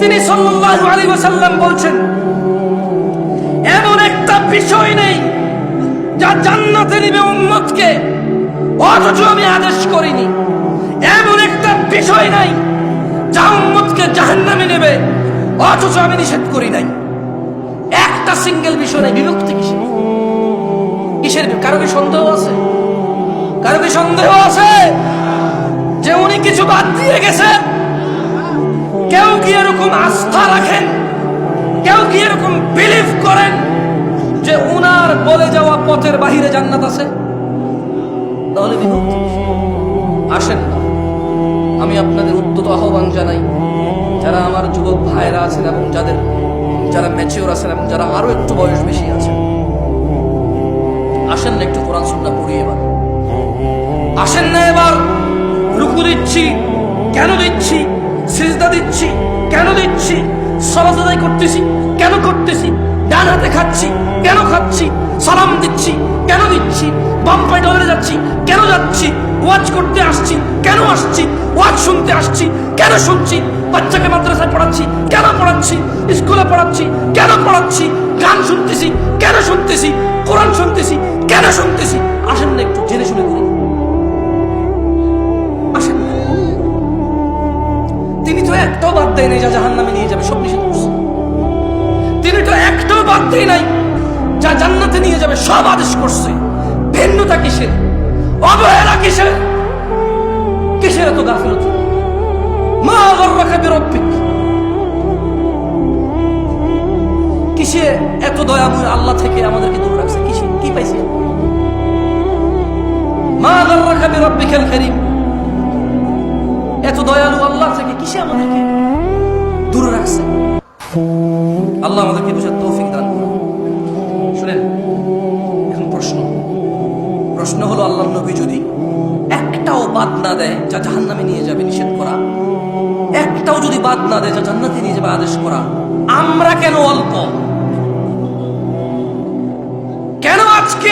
তিনি সাল্লাল্লাহু আলাইহি ওয়াসাল্লাম বলছেন, এমন একটা বিষয় নেই যা জান্নাতে নিবে উম্মতকে, অথচ আমি আদেশ করিনি। এমন একটা বিষয় নাই যা উম্মতকে জাহান্নামে নেবে, অথচ আমি নিষেধ করি নাই। একটা সিঙ্গেল বিষয় নাই, বিভক্তি কিসের? কিসের? কারও কি সন্দেহ আছে? কারও কি সন্দেহ আছে যে উনি কিছু বাদ দিয়ে গেছেন? কেউ কি এরকম আস্থা রাখেন? কেউ কি এরকম বিলিভ করেন যে উনার বলে যাওয়া পথের বাহিরে জান্নাত আছে? তাহলে আসেন না। আমি আপনাদের উদ্যত আহ্বান জানাই, যারা আমার যুবক ভাইরা আছেন এবং যাদের, যারা ম্যাচিওর আছেন এবং যারা আরও একটু বয়স বেশি আছেন। আসেন না, একটু কোরআন সুন্না পড়ি এবার। আসেন না এবার, রুকু দিচ্ছি, কেন দিচ্ছি? সিজদা দিচ্ছি, কেন দিচ্ছি? সলাত আদায় করতেছি, কেন করতেছি? ডান হাতে খাচ্ছি, কেন খাচ্ছি? সালাম দিচ্ছি, কেন দিচ্ছি? বাম পায়ে ডলে যাচ্ছি, কেন যাচ্ছি? ওয়াজ করতে আসছি, কেন আসছি? ওয়াজ শুনতে আসছি, কেন শুনছি? বাচ্চাকে মাদ্রাসায় পড়াচ্ছি, কেন পড়াচ্ছি? স্কুলে পড়াচ্ছি, কেন পড়াচ্ছি? গান শুনতেছি, কেন শুনতেছি? কোরআন শুনতেছি, কেন শুনতেছি? আসেন না একটু জেনে শুনে তিনি তো একটাও বাদ দেয় নাই যা জাহান নামে নিয়ে যাবে, সব নিষেধ করছে। তিনি তো একটাও বাদ দেয় নাই যা জান্নাতে নিয়ে যাবে, সব আদেশ করছে। ভিন্নতা কিসের? অবহেলা কিসের? কিসের এত গাফিলতি? মা গর্রাকা বিরব্বিক। কিসে এত দয়াময় আল্লাহ থেকে আমাদেরকে দূর আল্লাহ আমাদেরকে বুঝার তৌফিক দান শুনেন, এখন প্রশ্ন। প্রশ্ন হলো আল্লাহ নবী যদি একটাও বাদ না দেয়, যা জাহান নামে নিয়ে যাবে নিষেধ করা। একটাও যদি বাদ না দেয়, যা জান্নাতে নিয়ে যাবে আদেশ করা। আমরা কেন অল্প? কেন আজকে